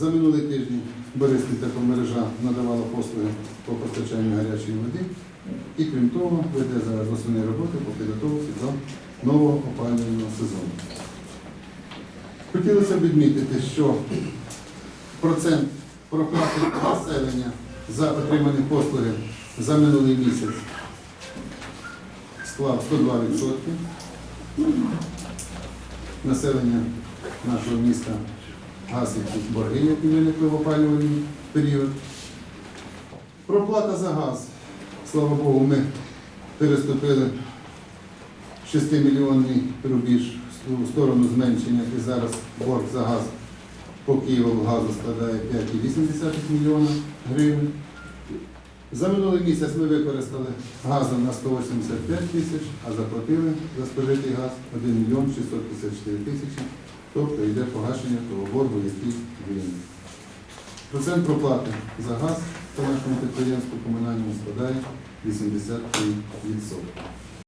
За минулий тиждень Бориспіль тепломережа надавала послуги по постачанню гарячої води і крім того веде зараз основні роботи по підготовці до нового опалювального сезону. Хотілося б відмітити, що процент проплати населення за отримані послуги за минулий місяць склав 102%. Населення нашого міста гасить ті борги, які виникли в опалювальний період. Проплата за газ. Слава Богу, ми переступили 6 мільйонний рубіж у сторону зменшення і зараз борг за газ по Києву газу складає 5,8 мільйона гривень. За минулий місяць ми використали газу на 185 тисяч, а заплатили за спожитий газ 1 мільйон 654 тисячі, тобто йде погашення того боргу, який виник. Процент проплати за газ по нашому підприємству комунальному складає 83%.